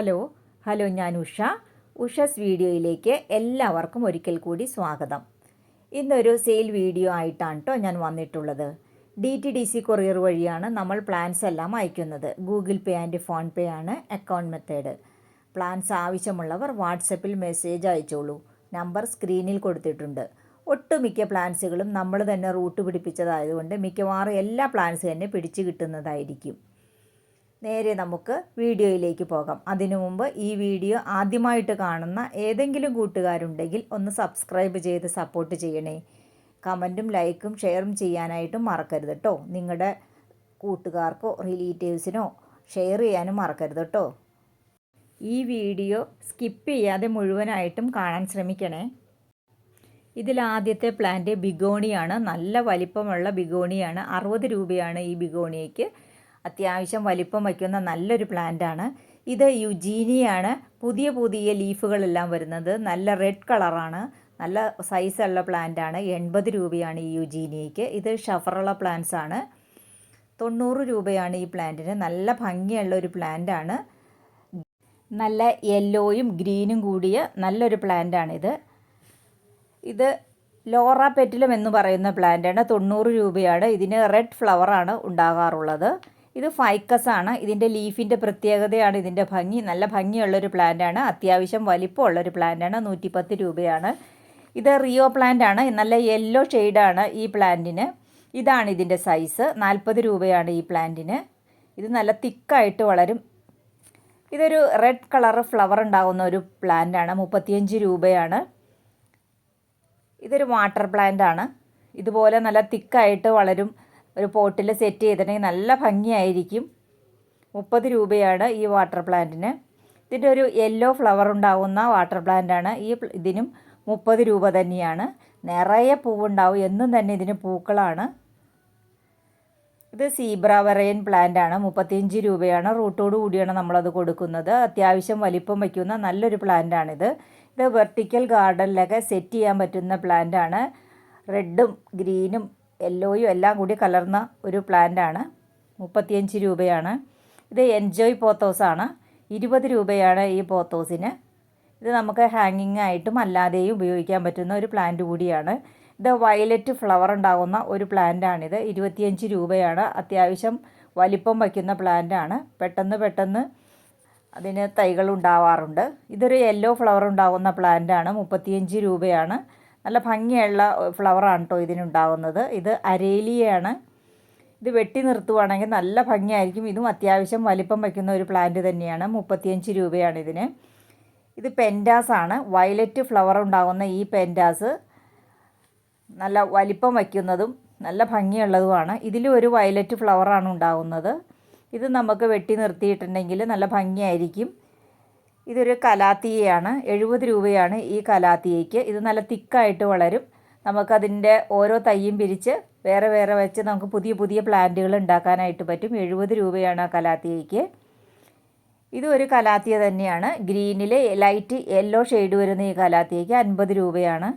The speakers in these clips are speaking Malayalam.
ഹലോ ഹലോ ഞാൻ ഉഷ. ഉഷസ് വീഡിയോയിലേക്ക് എല്ലാവർക്കും ഒരിക്കൽ കൂടി സ്വാഗതം. ഇന്നൊരു സെയിൽ വീഡിയോ ആയിട്ടാണ് കേട്ടോ ഞാൻ വന്നിട്ടുള്ളത്. D T D C courier വഴിയാണ് നമ്മൾ പ്ലാൻസ് എല്ലാം അയക്കുന്നത്. Google Pay and PhonePe ആണ് അക്കൗണ്ട് മെത്തേഡ് പ്ലാൻസ് ആവശ്യമുള്ളവർ വാട്സപ്പിൽ മെസ്സേജ് അയച്ചോളൂ. നമ്പർ സ്ക്രീനിൽ കൊടുത്തിട്ടുണ്ട്. ഒട്ടുമിക്ക പ്ലാൻസുകളും നമ്മൾ തന്നെ റൂട്ട് പിടിപ്പിച്ചതായതുകൊണ്ട് മിക്കവാറും എല്ലാ പ്ലാൻസ് തന്നെ പിടിച്ചു കിട്ടുന്നതായിരിക്കും. നേരെ നമുക്ക് വീഡിയോയിലേക്ക് പോകാം. അതിനു മുമ്പ് ഈ വീഡിയോ ആദ്യമായിട്ട് കാണുന്ന ഏതെങ്കിലും കൂട്ടുകാരുണ്ടെങ്കിൽ ഒന്ന് സബ്സ്ക്രൈബ് ചെയ്ത് സപ്പോർട്ട് ചെയ്യണേ. കമന്റും ലൈക്കും ഷെയറും ചെയ്യാനായിട്ടും മറക്കരുത് കേട്ടോ നിങ്ങളുടെ കൂട്ടുകാർക്കോ റിലേറ്റീവ്സിനോ ഷെയർ ചെയ്യാനും മറക്കരുത് കേട്ടോ ഈ വീഡിയോ സ്കിപ്പ് ചെയ്യാതെ മുഴുവനായിട്ടും കാണാൻ ശ്രമിക്കണേ. ഇതിലാദ്യത്തെ പ്ലാന്റ് ബിഗോണിയാണ്. നല്ല വലിപ്പമുള്ള ബിഗോണിയാണ്. അറുപത് രൂപയാണ് ഈ ബിഗോണിയയ്ക്ക്. അത്യാവശ്യം വലിപ്പം വയ്ക്കുന്ന നല്ലൊരു പ്ലാന്റാണ് ഇത് യുജീനിയാണ്. പുതിയ പുതിയ ലീഫുകളെല്ലാം വരുന്നത്. നല്ല റെഡ് കളറാണ് നല്ല സൈസുള്ള പ്ലാന്റാണ് എൺപത് രൂപയാണ് ഈ യുജീനിയയ്ക്ക് ഇത് ഷഫറുള്ള പ്ലാന്റ്സ് ആണ്. തൊണ്ണൂറ് രൂപയാണ് ഈ പ്ലാന്റിന് നല്ല ഭംഗിയുള്ള ഒരു പ്ലാന്റാണ് നല്ല യെല്ലോയും ഗ്രീനും കൂടിയ നല്ലൊരു പ്ലാന്റാണിത് ഇത്. ലോറ പെറ്റിലം എന്ന് പറയുന്ന പ്ലാന്റാണ് തൊണ്ണൂറ് രൂപയാണ്. ഇതിന് റെഡ് ഫ്ലവറാണ് ഉണ്ടാകാറുള്ളത്. ഇത് ഫൈക്കസ് ആണ് ഇതിന്റെ ലീഫിന്റെ പ്രത്യേകതയാണ് ഇതിന്റെ ഭംഗി. നല്ല ഭംഗിയുള്ളൊരു പ്ലാന്റാണ്. അത്യാവശ്യം വലിപ്പമുള്ളൊരു പ്ലാന്റാണ്. നൂറ്റിപ്പത്ത് രൂപയാണ്. ഇത് റിയോ പ്ലാന്റ് ആണ് നല്ല യെല്ലോ ഷെയ്ഡാണ് ഈ പ്ലാന്റിന്. ഇതാണ് ഇതിന്റെ സൈസ്. നാൽപ്പത് രൂപയാണ് ഈ പ്ലാന്റിന്. ഇത് നല്ല തിക്കായിട്ട് വളരും. ഇതൊരു റെഡ് കളർ ഫ്ലവർ ഉണ്ടാകുന്ന ഒരു പ്ലാന്റാണ്. മുപ്പത്തിയഞ്ച് രൂപയാണ്. ഇതൊരു വാട്ടർ പ്ലാന്റ് ആണ് ഇതുപോലെ നല്ല തിക്കായിട്ട് വളരും. ഒരു പോട്ടിൽ സെറ്റ് ചെയ്തിട്ടുണ്ടെങ്കിൽ നല്ല ഭംഗിയായിരിക്കും. മുപ്പത് രൂപയാണ് ഈ വാട്ടർ പ്ലാന്റിന്. ഇതിന്റെ ഒരു യെല്ലോ ഫ്ലവർ ഉണ്ടാവുന്ന വാട്ടർ പ്ലാന്റ് ആണ് ഈ ഇതിനും മുപ്പത് രൂപ തന്നെയാണ്. നിറയെ പൂവുണ്ടാവും. എന്നും തന്നെ ഇതിന് പൂക്കളാണ്. ഇത് സീബ്ര വെറയൻ പ്ലാന്റ് ആണ് മുപ്പത്തിയഞ്ച് രൂപയാണ്. റൂട്ടോട് കൂടിയാണ് നമ്മളത് കൊടുക്കുന്നത്. അത്യാവശ്യം വലിപ്പം വയ്ക്കുന്ന നല്ലൊരു പ്ലാന്റ് ആണിത് ഇത് വെർട്ടിക്കൽ ഗാർഡനിലൊക്കെ സെറ്റ് ചെയ്യാൻ പറ്റുന്ന പ്ലാന്റ് ആണ് റെഡും ഗ്രീനും യെല്ലോയും എല്ലാം കൂടി കലർന്ന ഒരു പ്ലാന്റ് ആണ്. മുപ്പത്തിയഞ്ച് രൂപയാണ്. ഇത് എൻജോയ് പോത്തോസാണ് ഇരുപത് രൂപയാണ് ഈ പോത്തോസിന് ഇത് നമുക്ക് ഹാങ്ങിങ് ആയിട്ടും അല്ലാതെയും ഉപയോഗിക്കാൻ പറ്റുന്ന ഒരു പ്ലാന്റ് കൂടിയാണ്. ഇത് വയലറ്റ് ഫ്ലവർ ഉണ്ടാകുന്ന ഒരു പ്ലാന്റാണിത് ഇരുപത്തിയഞ്ച് രൂപയാണ്. അത്യാവശ്യം വലിപ്പം വയ്ക്കുന്ന പ്ലാന്റാണ് പെട്ടെന്ന് പെട്ടെന്ന് അതിന് തൈകൾ ഉണ്ടാവാറുണ്ട്. ഇതൊരു യെല്ലോ ഫ്ലവർ ഉണ്ടാകുന്ന പ്ലാന്റാണ് മുപ്പത്തിയഞ്ച് രൂപയാണ്. നല്ല ഭംഗിയുള്ള ഫ്ലവറാണ് കേട്ടോ ഇതിനുണ്ടാകുന്നത് ഇത് അരേലിയാണ് ഇത് വെട്ടി നിർത്തുവാണെങ്കിൽ നല്ല ഭംഗിയായിരിക്കും. ഇതും അത്യാവശ്യം വലിപ്പം വയ്ക്കുന്ന ഒരു പ്ലാന്റ് തന്നെയാണ്. മുപ്പത്തിയഞ്ച് രൂപയാണ് ഇതിന്. ഇത് പെന്റാസ് ആണ് വയലറ്റ് ഫ്ലവർ ഉണ്ടാകുന്ന ഈ പെന്റാസ് നല്ല വലിപ്പം വയ്ക്കുന്നതും നല്ല ഭംഗിയുള്ളതുമാണ്. ഇതിലും ഒരു വയലറ്റ് ഫ്ലവറാണ് ഉണ്ടാകുന്നത് ഇത് നമുക്ക് വെട്ടി നിർത്തിയിട്ടുണ്ടെങ്കിൽ നല്ല ഭംഗിയായിരിക്കും. ഇതൊരു കലാത്തിയയാണ്. എഴുപത് രൂപയാണ് ഈ കലാത്തിയയ്ക്ക്. ഇത് നല്ല തിക്കായിട്ട് വളരും. നമുക്കതിന്റെ ഓരോ തയ്യും പിരിച്ച് വേറെ വേറെ വെച്ച് നമുക്ക് പുതിയ പുതിയ പ്ലാന്റുകൾ ഉണ്ടാക്കാനായിട്ട് പറ്റും. എഴുപത് രൂപയാണ് ആ കലാത്തിയയ്ക്ക്. ഇതും ഒരു കലാത്തിയ തന്നെയാണ്. ഗ്രീനിൽ ലൈറ്റ് യെല്ലോ ഷെയ്ഡ് വരുന്ന ഈ കലാത്തിയയ്ക്ക് അൻപത് രൂപയാണ്.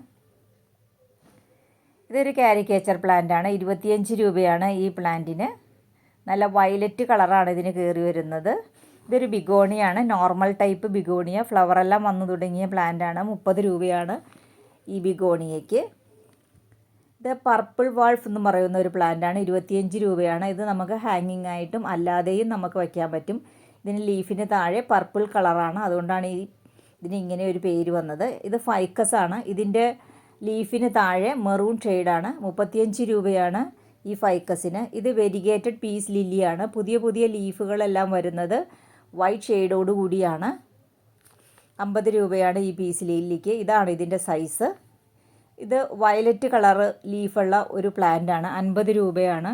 ഇതൊരു കാരിക്കേച്ചർ പ്ലാന്റ് ആണ് ഇരുപത്തിയഞ്ച് രൂപയാണ് ഈ പ്ലാന്റിന്. നല്ല വയലറ്റ് കളറാണ് ഇതിന് കയറി വരുന്നത്. ഇതൊരു ബിഗോണിയാണ്. Normal type begonia. ഫ്ലവറെല്ലാം വന്നു തുടങ്ങിയ പ്ലാന്റ് ആണ്. മുപ്പത് രൂപയാണ് ഈ ബിഗോണിയയ്ക്ക്. ഇത് പർപ്പിൾ വാൾഫ് എന്ന് പറയുന്ന ഒരു പ്ലാന്റ് ആണ്. ഇരുപത്തിയഞ്ച് രൂപയാണ്. ഇത് നമുക്ക് ഹാങ്ങിങ് ആയിട്ടും അല്ലാതെയും നമുക്ക് വയ്ക്കാൻ പറ്റും. ഇതിന് ലീഫിന് താഴെ പർപ്പിൾ കളറാണ് അതുകൊണ്ടാണ് ഈ ഇതിന് ഇങ്ങനെ ഒരു പേര് വന്നത്. ഇത് ഫൈക്കസ് ആണ്. ഇതിന്റെ ലീഫിന് താഴെ മെറൂൺ ഷെയ്ഡാണ് മുപ്പത്തിയഞ്ച് രൂപയാണ് ഈ ഫൈക്കസിന് ഇത് വെരിഗേറ്റഡ് പീസ് ലില്ലിയാണ് പുതിയ പുതിയ ലീഫുകളെല്ലാം വരുന്നത് വൈറ്റ് ഷെയ്ഡോട് കൂടിയാണ് അമ്പത് രൂപയാണ് ഈ പീസ് ലീലിക്ക് ഇതാണ് ഇതിന്റെ സൈസ് ഇത് വയലറ്റ് കളറ് ലീഫുള്ള ഒരു പ്ലാന്റാണ് അൻപത് രൂപയാണ്.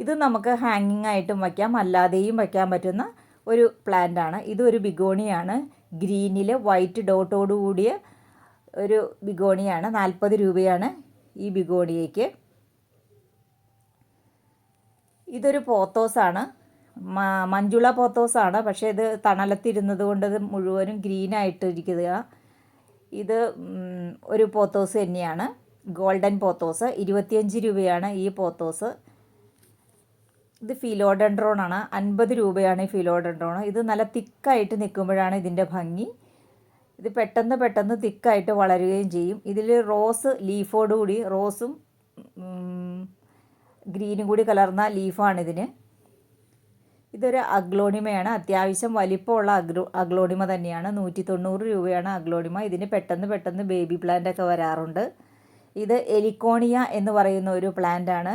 ഇത് നമുക്ക് ഹാങ്ങിങ് ആയിട്ടും വയ്ക്കാം. അല്ലാതെയും വയ്ക്കാൻ പറ്റുന്ന ഒരു പ്ലാന്റാണ് ഇതൊരു ബിഗോണിയാണ്. ഗ്രീനിൽ വൈറ്റ് ഡോട്ടോട് കൂടിയ ഒരു ബിഗോണിയാണ്. നാൽപ്പത് രൂപയാണ് ഈ ബിഗോണിയയ്ക്ക് ഇതൊരു പോത്തോസാണ് മഞ്ജുള പോത്തോസാണ്. പക്ഷേ ഇത് തണലത്തിരുന്നത് കൊണ്ട് ഇത് മുഴുവനും ഗ്രീനായിട്ട് ഇരിക്കുക ഇത് ഒരു പോത്തോസ് തന്നെയാണ്. Golden pothos. ഇരുപത്തിയഞ്ച് രൂപയാണ് ഈ പോത്തോസ്. ഇത് ഫിലോഡൻഡ്രോൺ ആണ്. അൻപത് രൂപയാണ് ഈ ഫിലോഡൻഡ്രോൺ. ഇത് നല്ല തിക്കായിട്ട് നിൽക്കുമ്പോഴാണ് ഇതിന്റെ ഭംഗി. ഇത് പെട്ടെന്ന് പെട്ടെന്ന് തിക്കായിട്ട് വളരുകയും ചെയ്യും. ഇതിൽ റോസ് ലീഫോടുകൂടി റോസും ഗ്രീനും കൂടി കലർന്ന ലീഫാണിതിന്. ഇതൊരു അഗ്ലോണിമയാണ്. അത്യാവശ്യം വലിപ്പമുള്ള അഗ്രോ അഗ്ലോണിമ തന്നെയാണ്. നൂറ്റി തൊണ്ണൂറ് രൂപയാണ് അഗ്ലോണിമ. ഇതിന് പെട്ടെന്ന് പെട്ടെന്ന് ബേബി പ്ലാന്റ് ഒക്കെ വരാറുണ്ട്. ഇത് എലിക്കോണിയ എന്ന് പറയുന്ന ഒരു പ്ലാന്റ് ആണ്.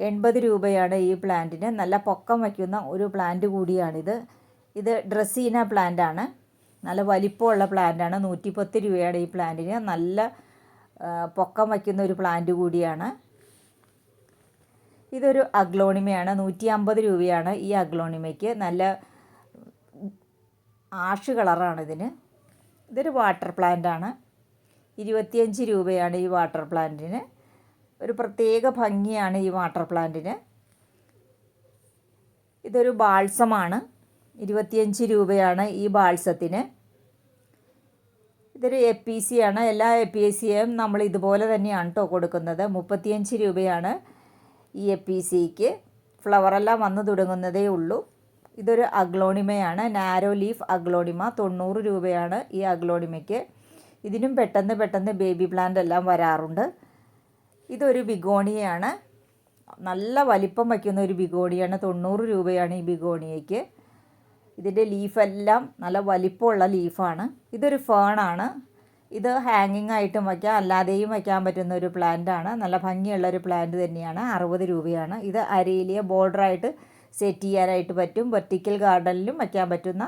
എൺപത് രൂപയാണ് ഈ പ്ലാന്റിന് നല്ല പൊക്കം വയ്ക്കുന്ന ഒരു പ്ലാന്റ് കൂടിയാണിത്. ഇത് ഡ്രസ്സീന പ്ലാന്റ് ആണ്. നല്ല വലിപ്പമുള്ള പ്ലാന്റ് ആണ്. നൂറ്റി പത്ത് രൂപയാണ് ഈ പ്ലാന്റിന് നല്ല പൊക്കം വയ്ക്കുന്ന ഒരു പ്ലാന്റ് കൂടിയാണ്. ഇതൊരു അഗ്ലോണിമയാണ്. നൂറ്റി അമ്പത് രൂപയാണ് ഈ അഗ്ലോണിമയ്ക്ക്. നല്ല ആഷ് കളറാണ് ഇതിന്. ഇതൊരു വാട്ടർ പ്ലാന്റ് ആണ്. ഇരുപത്തിയഞ്ച് രൂപയാണ് ഈ വാട്ടർ പ്ലാന്റിന്. ഒരു പ്രത്യേക ഭംഗിയാണ് ഈ വാട്ടർ പ്ലാന്റിന്. ഇതൊരു ബാൾസമാണ്. ഇരുപത്തിയഞ്ച് രൂപയാണ് ഈ ബാൾസത്തിന്. ഇതൊരു എ പി സി ആണ്. എല്ലാ എ പി എസ് സിയും നമ്മൾ ഇതുപോലെ തന്നെയാണ് കേട്ടോ കൊടുക്കുന്നത്. മുപ്പത്തിയഞ്ച് രൂപയാണ്. ഈ എ പി സിക്ക് ഫ്ലവറെല്ലാം വന്നു തുടങ്ങുന്നതേ ഉള്ളൂ. ഇതൊരു അഗ്ലോണിമയാണ്. Narrow leaf aglaonema. തൊണ്ണൂറ് രൂപയാണ് ഈ അഗ്ലോണിമയ്ക്ക്. ഇതിനും പെട്ടെന്ന് പെട്ടെന്ന് ബേബി പ്ലാന്റ് എല്ലാം വരാറുണ്ട്. ഇതൊരു ബിഗോണിയാണ് നല്ല വലിപ്പം വയ്ക്കുന്ന ഒരു ബിഗോണിയാണ്. തൊണ്ണൂറ് രൂപയാണ് ഈ ബിഗോണിയയ്ക്ക്. ഇതിന്റെ ലീഫെല്ലാം നല്ല വലിപ്പമുള്ള ലീഫാണ്. ഇതൊരു ഫേണാണ്. ഇത് ഹാങ്ങിങ് ആയിട്ടും വയ്ക്കാം. അല്ലാതെയും വയ്ക്കാൻ പറ്റുന്ന ഒരു പ്ലാന്റ് ആണ്. നല്ല ഭംഗിയുള്ള ഒരു പ്ലാന്റ് തന്നെയാണ്. അറുപത് രൂപയാണ്. ഇത് അരയിലിയ ബോർഡറായിട്ട് സെറ്റ് ചെയ്യാനായിട്ട് പറ്റും. വെർട്ടിക്കൽ ഗാർഡനിലും വയ്ക്കാൻ പറ്റുന്ന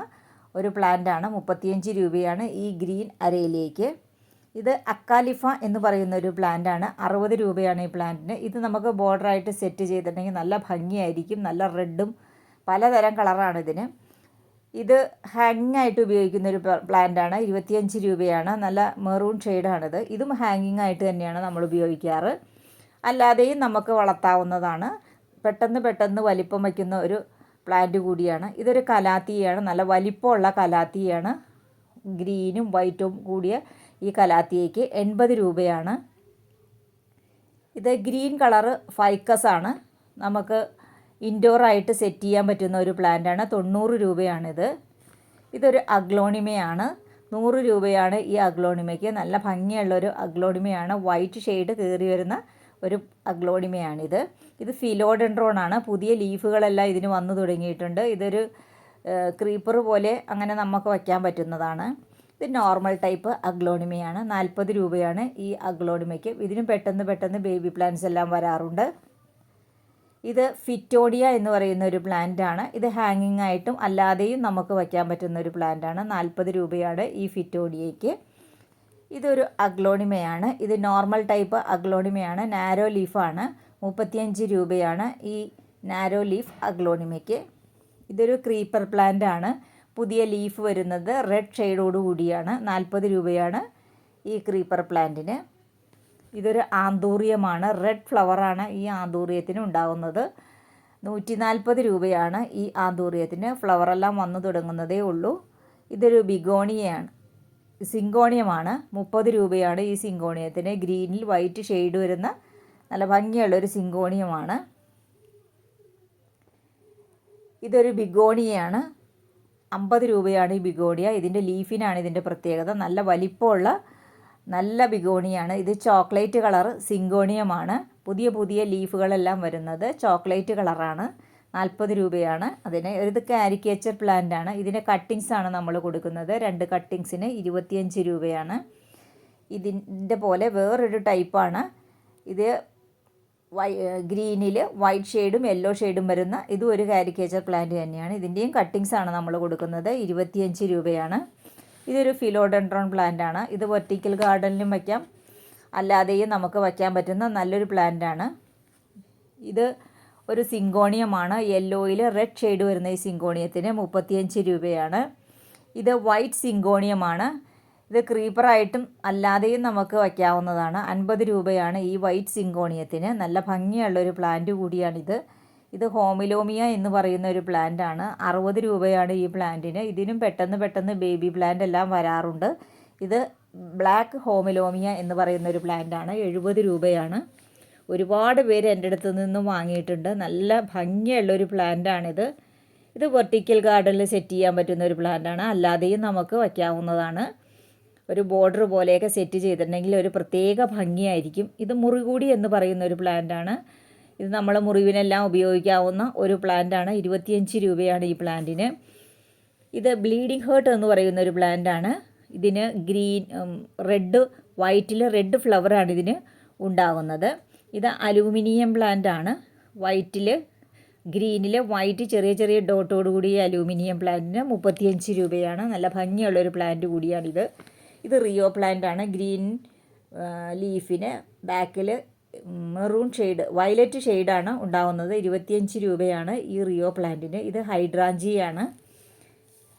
ഒരു പ്ലാന്റ് ആണ്. മുപ്പത്തിയഞ്ച് രൂപയാണ് ഈ ഗ്രീൻ അരയിലേക്ക്. ഇത് അക്കാലിഫ എന്ന് പറയുന്ന ഒരു പ്ലാന്റ് ആണ്. അറുപത് രൂപയാണ് ഈ പ്ലാന്റിന് ഇത് നമുക്ക് ബോർഡറായിട്ട് സെറ്റ് ചെയ്തിട്ടുണ്ടെങ്കിൽ നല്ല ഭംഗിയായിരിക്കും. നല്ല റെഡും പലതരം കളറാണ് ഇതിന്. ഇത് ഹാങ്ങിങ് ആയിട്ട് ഉപയോഗിക്കുന്ന ഒരു പ്ലാന്റ് ആണ്. ഇരുപത്തിയഞ്ച് രൂപയാണ്. നല്ല മെറൂൺ ഷെയ്ഡാണിത് ഇതും ഹാങ്ങിങ് ആയിട്ട് തന്നെയാണ് നമ്മൾ ഉപയോഗിക്കാറ്. അല്ലാതെയും നമുക്ക് വളർത്താവുന്നതാണ്. പെട്ടെന്ന് പെട്ടെന്ന് വലിപ്പം വയ്ക്കുന്ന ഒരു പ്ലാന്റ് കൂടിയാണ്. ഇതൊരു കലാത്തിയാണ്. നല്ല വലിപ്പമുള്ള കലാത്തിയാണ്. ഗ്രീനും വൈറ്റും കൂടിയ ഈ കലാത്തിയയ്ക്ക് എൺപത് രൂപയാണ്. ഇത് ഗ്രീൻ കളറ് ഫൈക്കസ് ആണ്. നമുക്ക് ഇൻഡോർ ആയിട്ട് സെറ്റ് ചെയ്യാൻ പറ്റുന്ന ഒരു പ്ലാന്റാണ്. തൊണ്ണൂറ് രൂപയാണിത്. ഇതൊരു അഗ്ലോണിമയാണ്. നൂറ് രൂപയാണ് ഈ അഗ്ലോണിമയ്ക്ക്. നല്ല ഭംഗിയുള്ളൊരു അഗ്ലോണിമയാണ്. വൈറ്റ് ഷെയ്ഡ് കയറി വരുന്ന ഒരു അഗ്ലോണിമയാണിത്. ഇത് ഫിലോഡെൻഡ്രോൺ ആണ് പുതിയ ലീഫുകളെല്ലാം ഇതിന് വന്നു തുടങ്ങിയിട്ടുണ്ട്. ഇതൊരു ക്രീപ്പർ പോലെ അങ്ങനെ നമുക്ക് വയ്ക്കാൻ പറ്റുന്നതാണ്. ഇത് നോർമൽ ടൈപ്പ് അഗ്ലോണിമയാണ്. നാൽപ്പത് രൂപയാണ് ഈ അഗ്ലോണിമയ്ക്ക്. ഇതിനും പെട്ടെന്ന് പെട്ടെന്ന് ബേബി പ്ലാന്റ്സ് എല്ലാം വരാറുണ്ട്. ഇത് ഫിറ്റോഡിയ എന്ന് പറയുന്ന ഒരു പ്ലാന്റ് ആണ്. ഇത് ഹാങ്ങിങ് ആയിട്ടും അല്ലാതെയും നമുക്ക് വയ്ക്കാൻ പറ്റുന്ന ഒരു പ്ലാന്റ് ആണ്. നാൽപ്പത് രൂപയാണ് ഈ ഫിറ്റോഡിയയ്ക്ക് ഇതൊരു അഗ്ലോണിമയാണ്. ഇത് നോർമൽ ടൈപ്പ് അഗ്ലോണിമയാണ്. നാരോ ലീഫാണ് മുപ്പത്തിയഞ്ച് രൂപയാണ് ഈ നാരോ ലീഫ് അഗ്ലോണിമയ്ക്ക്. ഇതൊരു ക്രീപ്പർ പ്ലാന്റ് ആണ്. പുതിയ ലീഫ് വരുന്നത് റെഡ് ഷെയ്ഡോട് കൂടിയാണ്. നാൽപ്പത് രൂപയാണ് ഈ ക്രീപ്പർ പ്ലാന്റിന് ഇതൊരു ആന്തൂറിയമാണ്. റെഡ് ഫ്ലവറാണ് ഈ ആന്തൂറിയത്തിന് ഉണ്ടാകുന്നത് നൂറ്റി നാൽപ്പത് രൂപയാണ് ഈ ആന്തൂറിയത്തിന്. ഫ്ലവറെല്ലാം വന്നു തുടങ്ങുന്നതേ ഉള്ളൂ. ഇതൊരു ബിഗോണിയയാണ്. സിങ്കോണിയമാണ്. മുപ്പത് രൂപയാണ് ഈ സിങ്കോണിയത്തിന്. ഗ്രീനിൽ വൈറ്റ് ഷെയ്ഡ് വരുന്ന നല്ല ഭംഗിയുള്ളൊരു സിങ്കോണിയമാണ്. ഇതൊരു ബിഗോണിയയാണ്. അമ്പത് രൂപയാണ് ഈ ബിഗോണിയ. ഇതിന്റെ ലീഫിനാണ് ഇതിന്റെ പ്രത്യേകത. നല്ല വലിപ്പമുള്ള നല്ല ബിഗോണിയാണ്. ഇത് ചോക്ലേറ്റ് കളർ സിങ്കോണിയമാണ്. പുതിയ പുതിയ ലീഫുകളെല്ലാം വരുന്നത് ചോക്ലേറ്റ് കളറാണ്. നാൽപ്പത് രൂപയാണ്. അതിന് ഇത് കാരിക്കേച്ചർ പ്ലാന്റ് ആണ്. ഇതിന്റെ കട്ടിങ്സ് ആണ് നമ്മൾ കൊടുക്കുന്നത്. രണ്ട് കട്ടിങ്സിന് ഇരുപത്തിയഞ്ച് രൂപയാണ്. ഇതിന്റെ പോലെ വേറൊരു ടൈപ്പാണ് ഇത് വൈ ഗ്രീനിൽ വൈറ്റ് ഷെയ്ഡും യെല്ലോ ഷെയ്ഡും വരുന്ന ഇതും ഒരു കാരിക്കേച്ചർ പ്ലാന്റ് തന്നെയാണ്. ഇതിന്റെയും കട്ടിങ്സ് ആണ് നമ്മൾ കൊടുക്കുന്നത്. ഇരുപത്തിയഞ്ച് രൂപയാണ്. ഇതൊരു ഫിലോഡൻഡ്രോൺ പ്ലാന്റ് ആണ്. ഇത് വെർട്ടിക്കൽ ഗാർഡനിലും വയ്ക്കാം അല്ലാതെയും നമുക്ക് വയ്ക്കാൻ പറ്റുന്ന നല്ലൊരു പ്ലാന്റ് ആണ്. ഇത് ഒരു സിങ്കോണിയമാണ്. യെല്ലോയിൽ റെഡ് ഷെയ്ഡ് വരുന്ന ഈ സിങ്കോണിയത്തിന് മുപ്പത്തിയഞ്ച് രൂപയാണ്. ഇത് വൈറ്റ് സിങ്കോണിയമാണ്. ഇത് ക്രീപ്പറായിട്ടും അല്ലാതെയും നമുക്ക് വയ്ക്കാവുന്നതാണ് അൻപത് രൂപയാണ് ഈ വൈറ്റ് സിങ്കോണിയത്തിന്. നല്ല ഭംഗിയുള്ളൊരു പ്ലാന്റ് കൂടിയാണിത്. ഇത് ഹോമിലോമിയ എന്ന് പറയുന്ന ഒരു പ്ലാന്റ് ആണ്. അറുപത് രൂപയാണ് ഈ പ്ലാന്റിന് ഇതിനും പെട്ടെന്ന് പെട്ടെന്ന് ബേബി പ്ലാന്റ് എല്ലാം വരാറുണ്ട്. ഇത് ബ്ലാക്ക് ഹോമിലോമിയ എന്ന് പറയുന്ന ഒരു പ്ലാന്റ് ആണ്. എഴുപത് രൂപയാണ്. ഒരുപാട് പേര് എന്റെ അടുത്ത് നിന്നും വാങ്ങിയിട്ടുണ്ട്. നല്ല ഭംഗിയുള്ള ഒരു പ്ലാന്റാണിത് ഇത് വെർട്ടിക്കൽ ഗാർഡനിൽ സെറ്റ് ചെയ്യാൻ പറ്റുന്ന ഒരു പ്ലാന്റാണ് അല്ലാതെയും നമുക്ക് വയ്ക്കാവുന്നതാണ്. ഒരു ബോർഡർ പോലെയൊക്കെ സെറ്റ് ചെയ്തിട്ടുണ്ടെങ്കിൽ ഒരു പ്രത്യേക ഭംഗിയായിരിക്കും. ഇത് മുറികൂടി എന്ന് പറയുന്ന ഒരു പ്ലാന്റാണ് ഇത് നമ്മളെ മുറിവിനെല്ലാം ഉപയോഗിക്കാവുന്ന ഒരു പ്ലാന്റാണ്. ഇരുപത്തിയഞ്ച് രൂപയാണ് ഈ പ്ലാന്റിന്. ഇത് ബ്ലീഡിംഗ് ഹേർട്ട് എന്ന് പറയുന്ന ഒരു പ്ലാന്റാണ്. ഇതിന് ഗ്രീൻ റെഡ് വൈറ്റിൽ റെഡ് ഫ്ലവറാണ് ഇതിന് ഉണ്ടാകുന്നത് ഇത് അലൂമിനിയം പ്ലാന്റാണ്. വൈറ്റിൽ ഗ്രീനിൽ വൈറ്റ് ചെറിയ ചെറിയ ഡോട്ടോട് കൂടിയ അലൂമിനിയം പ്ലാന്റിന് മുപ്പത്തിയഞ്ച് രൂപയാണ്. നല്ല ഭംഗിയുള്ളൊരു പ്ലാന്റ് കൂടിയാണിത്. ഇത് റിയോ പ്ലാന്റാണ്. ഗ്രീൻ ലീഫിന് ബാക്കിൽ മെറൂൺ ഷെയ്ഡ് വയലറ്റ് ഷെയ്ഡാണ് ഉണ്ടാവുന്നത്. ഇരുപത്തിയഞ്ച് രൂപയാണ് ഈ റിയോ പ്ലാന്റിന്. ഇത് ഹൈഡ്രാഞ്ചിയാണ്.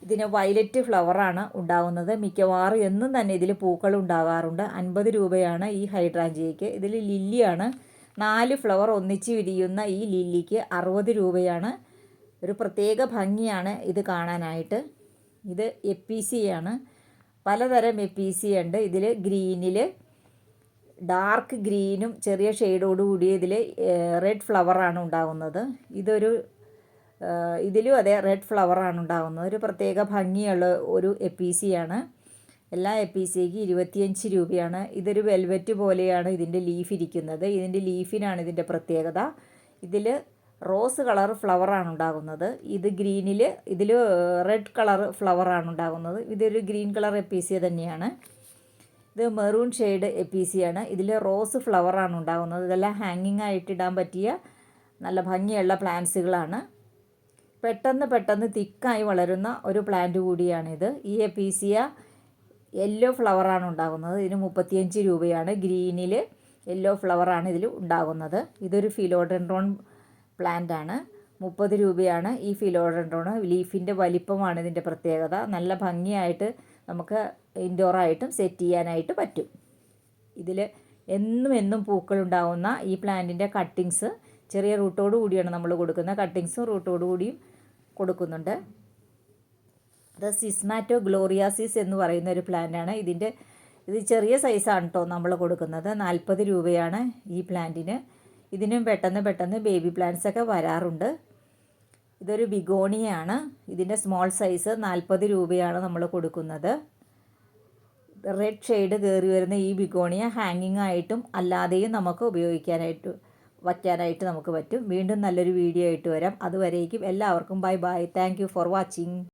ഇതിന് വയലറ്റ് ഫ്ലവറാണ് ഉണ്ടാവുന്നത്. മിക്കവാറും എന്നും തന്നെ ഇതിൽ പൂക്കൾ ഉണ്ടാകാറുണ്ട്. അൻപത് രൂപയാണ് ഈ ഹൈഡ്രാഞ്ചിയയ്ക്ക് ഇതിൽ ലില്ലിയാണ്. നാല് ഫ്ലവർ ഒന്നിച്ച് വിരിയുന്ന ഈ ലില്ലിക്ക് അറുപത് രൂപയാണ്. ഒരു പ്രത്യേക ഭംഗിയാണ് ഇത് കാണാനായിട്ട്. ഇത് എപ്പീസി ആണ്. പലതരം എപ്പീസി ഉണ്ട്. ഇതിൽ ഗ്രീനിൽ ഡാർക്ക് ഗ്രീനും ചെറിയ ഷെയ്ഡോട് കൂടി ഇതിൽ റെഡ് ഫ്ലവറാണ് ഉണ്ടാകുന്നത് ഇതൊരു ഇതിലും അതെ റെഡ് ഫ്ലവറാണ് ഉണ്ടാകുന്നത് ഒരു പ്രത്യേക ഭംഗിയുള്ള ഒരു എപ്പീസിയാണ് എല്ലാ എപ്പീസിക്ക് ഇരുപത്തിയഞ്ച് രൂപയാണ്. ഇതൊരു വെൽവെറ്റ് പോലെയാണ് ഇതിന്റെ ലീഫ് ഇരിക്കുന്നത്. ഇതിന്റെ ലീഫിനാണ് ഇതിന്റെ പ്രത്യേകത. ഇതിൽ റോസ് കളർ ഫ്ലവറാണ് ഉണ്ടാകുന്നത്. ഇത് ഗ്രീനിൽ ഇതിൽ റെഡ് കളർ ഫ്ലവറാണ് ഉണ്ടാകുന്നത്. ഇതൊരു ഗ്രീൻ കളർ എപ്പീസിയ തന്നെയാണ്. ഇത് മെറൂൺ ഷെയ്ഡ് ആണ്. ഇതിൽ റോസ് ഫ്ലവറാണ് ഉണ്ടാകുന്നത് ഇതെല്ലാം ഹാങ്ങിങ് ആയിട്ട് ഇടാൻ പറ്റിയ നല്ല ഭംഗിയുള്ള പ്ലാന്റ്സുകളാണ്. പെട്ടെന്ന് പെട്ടെന്ന് തിക്കായി വളരുന്ന ഒരു പ്ലാന്റ് കൂടിയാണിത്. ഈ എപ്പീസിയ യെല്ലോ ഫ്ലവറാണ് ഉണ്ടാകുന്നത് ഇതിന് മുപ്പത്തിയഞ്ച് രൂപയാണ്. ഗ്രീനിൽ യെല്ലോ ഫ്ലവറാണ് ഇതിൽ ഉണ്ടാകുന്നത് ഇതൊരു ഫിലോഡെൻഡ്രോൺ പ്ലാന്റ് ആണ്. മുപ്പത് രൂപയാണ് ഈ ഫിലോഡെൻഡ്രോൺ ലീഫിന്റെ വലിപ്പമാണ് ഇതിന്റെ പ്രത്യേകത. നല്ല ഭംഗിയായിട്ട് നമുക്ക് ഇൻഡോറായിട്ടും സെറ്റ് ചെയ്യാനായിട്ട് പറ്റും. ഇതിൽ എന്നും എന്നും പൂക്കളുണ്ടാവുന്ന ഈ പ്ലാന്റിന്റെ കട്ടിങ്സ് ചെറിയ റൂട്ടോട് കൂടിയാണ് നമ്മൾ കൊടുക്കുന്നത് കട്ടിങ്സും റൂട്ടോട് കൂടിയും കൊടുക്കുന്നുണ്ട്. അത് സിസ്മാറ്റോ ഗ്ലോറിയാസിസ് എന്ന് പറയുന്ന ഒരു പ്ലാന്റാണ് ഇതിന്റെ ഇത് ചെറിയ സൈസാണ് കേട്ടോ നമ്മൾ കൊടുക്കുന്നത്. നാൽപ്പത് രൂപയാണ് ഈ പ്ലാന്റിന് ഇതിനും പെട്ടെന്ന് പെട്ടെന്ന് ബേബി പ്ലാന്റ്സ് ഒക്കെ വരാറുണ്ട്. ഇതൊരു ബിഗോണിയാണ്. ഇതിന്റെ സ്മോൾ സൈസ് നാൽപ്പത് രൂപയാണ് നമ്മൾ കൊടുക്കുന്നത്. റെഡ് ഷെയ്ഡ് കയറി വരുന്ന ഈ ബിഗോണിയ ഹാങ്ങിങ് ആയിട്ടും അല്ലാതെയും നമുക്ക് ഉപയോഗിക്കാനായിട്ട് വയ്ക്കാനായിട്ട് നമുക്ക് പറ്റും. വീണ്ടും നല്ലൊരു വീഡിയോ ആയിട്ട് വരാം. അതുവരേക്കും എല്ലാവർക്കും bye bye thank for watching